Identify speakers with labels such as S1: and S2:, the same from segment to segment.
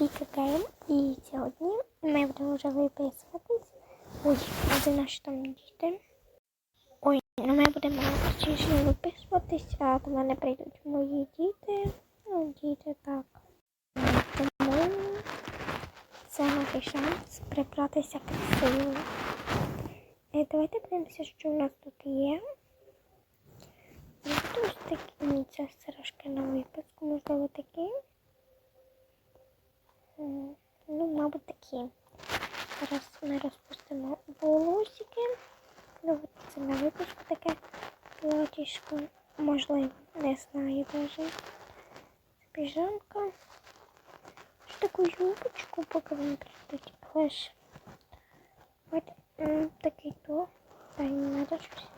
S1: Віка Гейм. І сьогодні ми будемо вже виписуватись. Ой, де наші там діти. Ой, ну ми будемо точніше виписуватись, а до мене прийдуть мої діти. Ну, діти так. Тому це новий шанс прибратися красиво. Е, Давайте подивимося, що у нас тут є. Тут такі, це сережки на випуску, можливо, такі. М, Ну, мабуть, такі. Зараз ми розпустимо волосики. Ну, це на випуску таке платічко. Можливо, не знаю даже. Піжамка. Таку юбочку, поки вони прийдуть. Але ж. От такий то. Та не треба щось.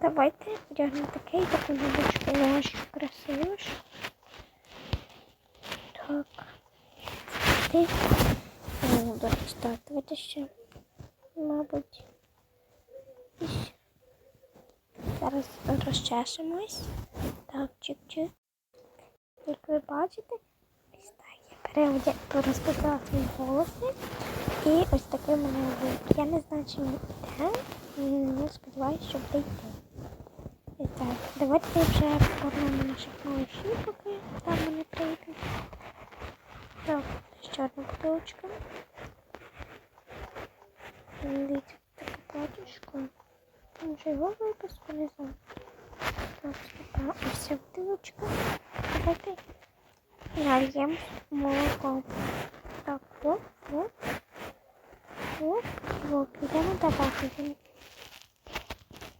S1: Давайте вдягнемо таке таку юбочку. Ну, що красиво ж. Так. Ти. О, до речі, ще, мабуть, зараз розчешемось. Так, чик-чик. Як ви бачите, ось так я переодя... розписала свої волоси. І ось такий мене лук. Я не знаю, чи він йде. Ну, сподіваюся, що буде йти. І так, давайте вже повернемо наших малышів, поки там вони прийдуть. Так, ще одна бутылочка. Дивіться, таке платічко. Може його випуску, не знаю. Так, стопа, ось бутилочка. Давайте нальємо молоко. Так, оп, оп. Оп, оп, йдемо давати.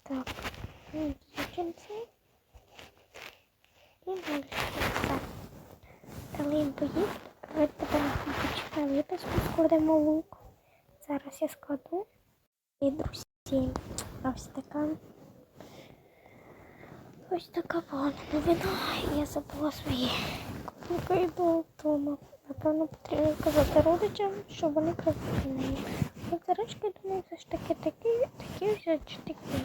S1: Так, дівчинці. І далі все. Дали їм поїсти. Давайте тепер на виписку складемо лук. Зараз я складу. І друзі, ось така. Ось така вона новина. Я забула свої купи до вдома. Напевно, потрібно казати родичам, щоб вони неї. От заречки, думаю, все ж таки такі, такі ось чи такі.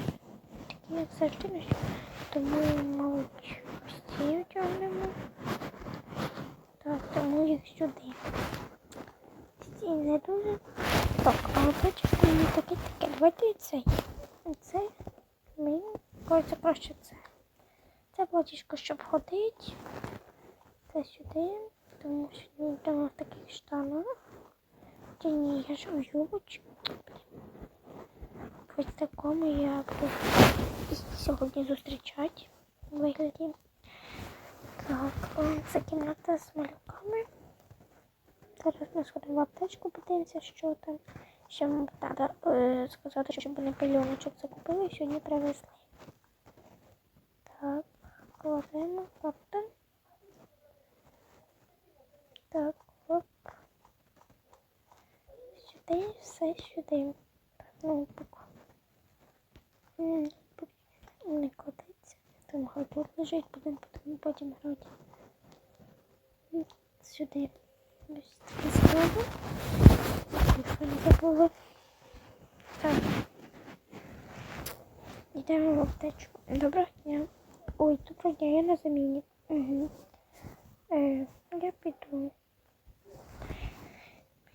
S1: Такі, як завжди, ну, що- тому, мабуть, ось ці одягнемо. Так, тому їх сюди. Ці не дуже. Так, а бачите, мені таке таке. Давайте і цей. І цей. Мені кажеться краще це. Це платічко, щоб ходить. Це сюди. Тому що не йдемо в таких штанах. Чи ні, я ж у юбочці. Ось такому я буду сьогодні зустрічати вигляді. Так, це кімната з малюками. Зараз ми сходимо в аптечку, подивимося, що там. Ще мабуть, треба е, сказати, щоб вони пельоночок закупили і сьогодні привезли. Так, кладемо, тобто. Так, оп. Сюди, все сюди. Ноутбук. Ноутбук Не кладеться. Там хай лежить, будемо потім грати. Сюди. Такі не забула. Так. Йдемо в аптечку. Доброго дня. Ой, доброго дня, я на заміні. Угу. Е, я піду.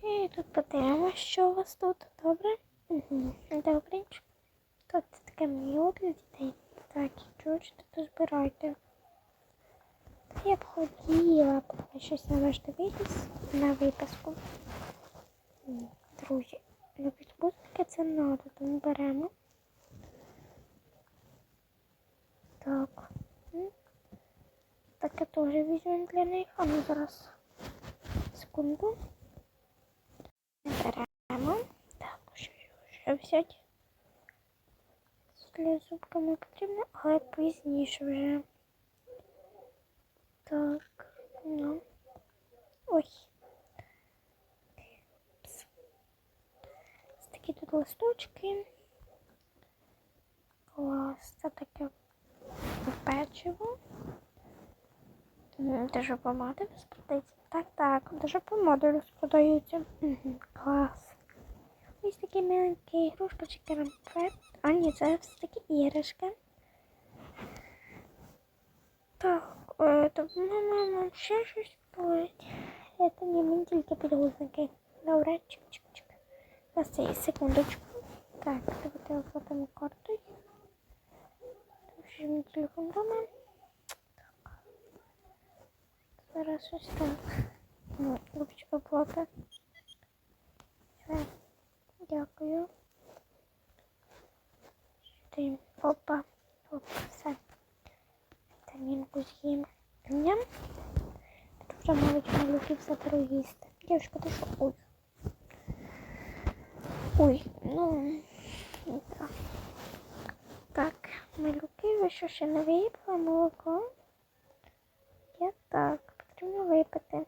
S1: І тут подивимося, що у вас тут. Добре? Угу. Добренько. Так, це таке мило для дітей. Так, і ж тут збирайте? Я б хотіла б щось на ваш дивитись на виписку. М, Друзі, ну підбутки це надо, тому беремо. Так. М. Таке теж візьмемо для них. А ну зараз. Секунду. Беремо. Так, що ще взяти? Для зубками потрібно, але пізніше вже. Так, ну. Ой. Ось такі тут листочки. Клас, це таке печиво. М, Даже помади розпродається. Так, так, даже помади розпродаються. Клас. Ось такі маленькі ігрушки чи керампет. А ні, це все таки іграшки. Так, е, то мама ще щось болить. Ні, мені тільки підгузники. Добре, чик-чик-чик. Ось це є секундочку. Так, давайте оплатимо картою. Тому що мій телефон дома. Так. Зараз ось так. Ну, лучше оплата. Все. Дякую. Сюди. Опа. Опа, все. З'їм. Ням. Вже навіть малюки все переїсти. Дівчинка, ти що? Ой. Ой, ну, так. Так, малюки, ви що ще не випили молоко? Я так, потрібно випити.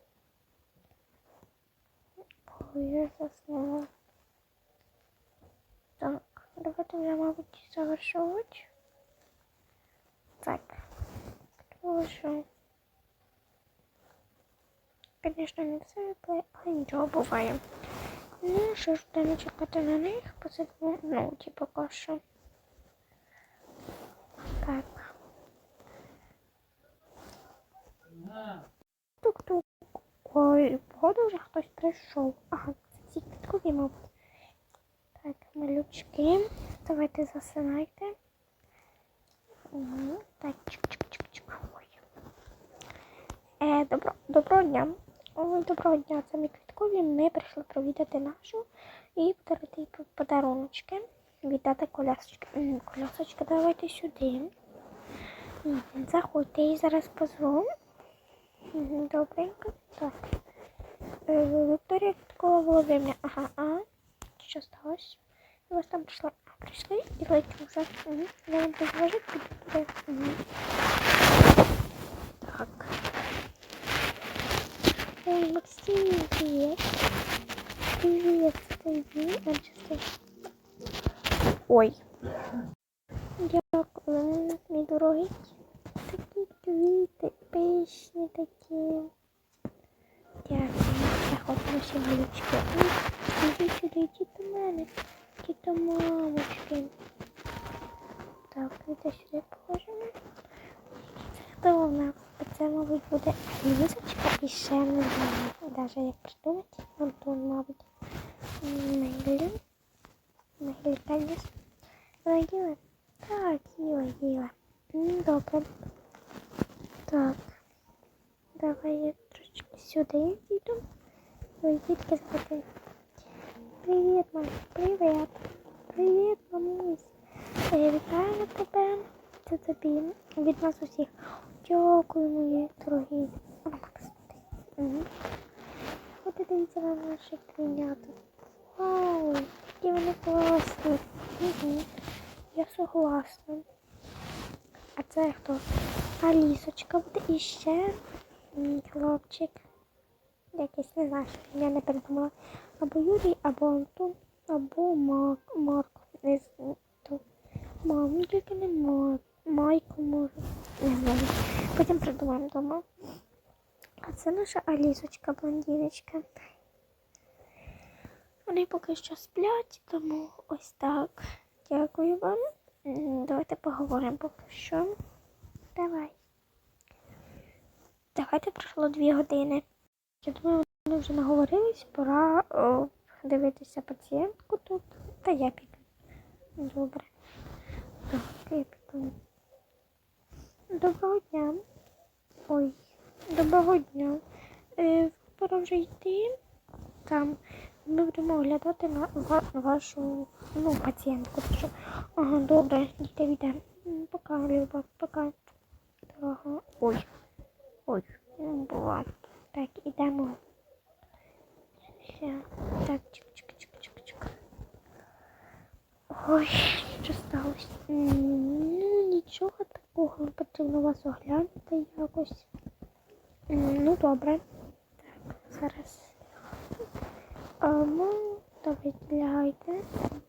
S1: Ой, я заснула. Так, давайте вже, мабуть, завершувати. Так, що, звісно, не все але нічого буває. Ну, що ж, будемо чекати на них, посидимо, ну, типу, кашу. Так. Тук-тук. Ой, походу вже хтось прийшов. Ага, це ці квіткові, мабуть. Так, малючки. Давайте засинайте. Угу. Так, чик-чик-чик-чик. Ой. Е, добро, доброго дня. Ой, доброго дня. Це квіткові. Ми прийшли провідати нашу і подарувати їй подаруночки. Віддати колясочки. М, Колясочка, давайте сюди. Заходьте, їй зараз позву. Добренько. Так. Е, Вікторія Квіткова Володимирівна. Ага, а. Що сталося? Ви вас там прийшла. А, і летимо вже. Угу. Я вам позважу, піду. Угу. Так. Ой, Максим, привет. Привет, стои. Он сейчас. Ой. Дякую, мій дорогий. Такі квіти, пишні такі. Дякую. Заходимо ще малючки. Ой, Іди сюди, йди до мене. До мамочки. Так, іди сюди положимо. Це головне. Це, мабуть, буде лісочка і ще не знаю. Даже як придумати. Антон, мабуть. Мейлі. Мейлі, конечно. Вона? Так, їла, їла. Добре. Так. Давай я трошки сюди йду. Ой, дітки заходи. Привіт, мам. Привіт. Привіт, мамусь. Вітаю тебе. Це тобі. Від нас усіх. Дякую, мої дорогі. Угу. От дивіться на наші клінята. Вау, які вони класні. Угу. Я согласна. А це хто? Алісочка буде і ще хлопчик. Якийсь не знаю, я не придумала. Або Юрій, або Антон, або Мак, Марк. Не знаю. Мам, ну тільки не Марк. Майку може. Не знаю. Потім придумаємо вдома. А це наша Алісочка, блондиночка. Вони поки що сплять, тому ось так. Дякую вам. Давайте поговоримо поки що. Давай. Давайте пройшло дві години. Я думаю, вони вже наговорились, пора о, дивитися пацієнтку тут. Та я піду. Добре. Так, я піду. Доброго дня. Ой, доброго дня. Е, пора вже йти. Там ми будемо оглядати на ва- вашу ну, пацієнтку. Що, ага, добре, дійте віде. Пока, Люба, пока. Ага. Ой. Ой, була. Так, ідемо. Все. Так, чик-чик-чик-чик-чик. Ой, що сталося? Ну, нічого такого, потрібно вас оглянути якось. Ну, добре. Так, зараз. А, ну, давайте лягайте.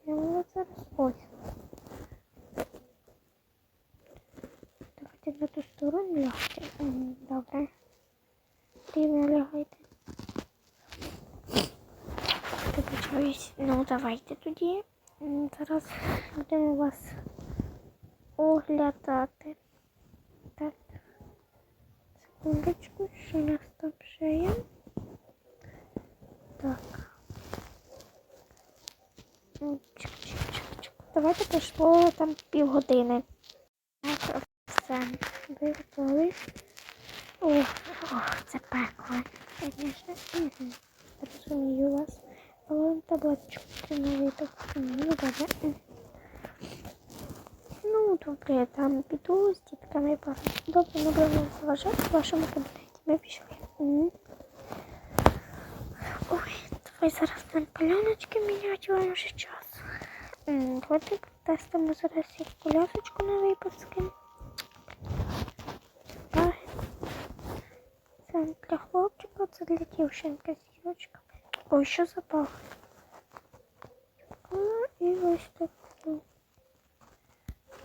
S1: Я вас зараз ось. Давайте на ту сторону лягте. Добре. Рівно лягайте. Вибачаюсь. Ну, давайте тоді. Зараз будемо вас оглядати. Так, секундочку, що у нас там ще є. Так. Чик, чик, чик, чик. Давайте пройшло там півгодини. Так, все. Ви готові? Ох, ох, це пекло. Звісно. Розумію вас. Але таблеточку тренувати. Ну, добре. М. Ну, добре, там піду з дітками пару. Добре, не будемо заважати в вашому кабінеті. Ми пішли. М. Ой, давай зараз будемо пальоночки міняти, вам вже час. М, Давайте тестимо зараз як колясочку на випадки. Так. Це для хлопчика, це для дівчинки з зірочками. Ой, що запах. І ось так. ну.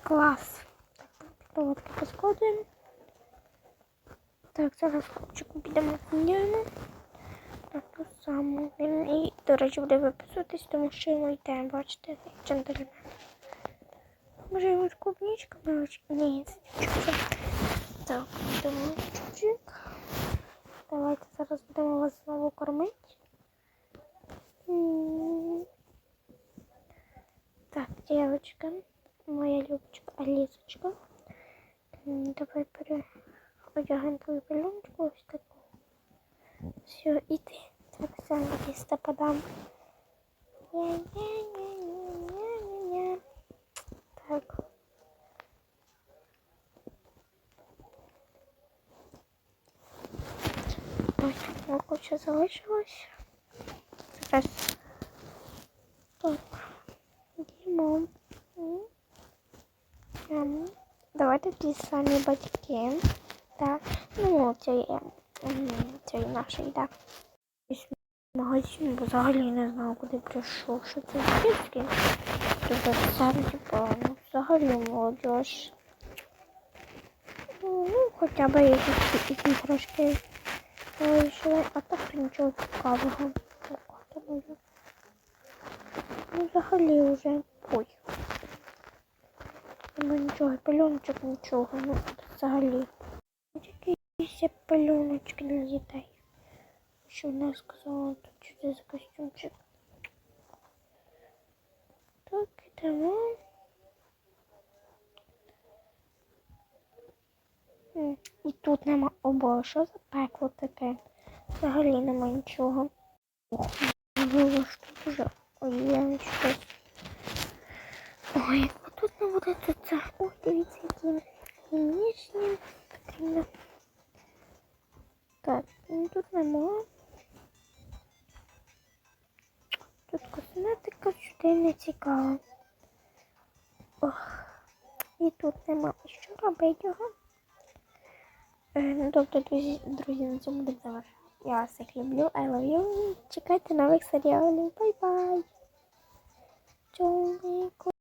S1: Клас. Так, проводки поскладуємо. Так, зараз хлопчику підемо поміняємо. Так, ту саму. Він і, до речі, буде виписуватись, тому що йому йде, бачите, джентльмен. Може йому з клубничками? Ні, це. Так, йдемо чужик. Давайте зараз будемо вас знову кормити. Так, девочка, моя любочка Алісочка. М, Давай переодягнемо твою пеленочку ось таку. Все, іди. Так, сам листа подам. Ня-ня-ня-ня-ня-ня. Так. Ой, молоко ще залишилось. Зараз. Так. М. Ем, Давайте ті батьки. Так. Ну, це є. м, Це є наша їда. Ось магазин, бо взагалі не знаю, куди прийшов. Що це дітки? Тобто сам, типу, ну, взагалі молодіж. Ну, хоча б якісь іграшки вирішили, а так нічого цікавого. Може. Ну, взагалі вже ой. Ну нічого, пельоночок нічого, ну взагалі. Ось Якісь пельоночки для дітей. Що вона сказала, тут що це за костюмчик. Так, ідемо. М, І тут нема обо, що за пекло таке? Взагалі нема нічого. Було тут вже. Ой, я щось. Ой, тут не буде тут це. Ой, дивіться, які ніжні. Потрібно. Так, ну тут нема. Тут косметика сюди не цікаво. Ох, і тут нема. Що робити його? Ну, тобто, друзі, друзі, на цьому буде завершено. Я вас всіх люблю, I love you. Чекайте нових серіалів. Бай-бай. Чоловіку.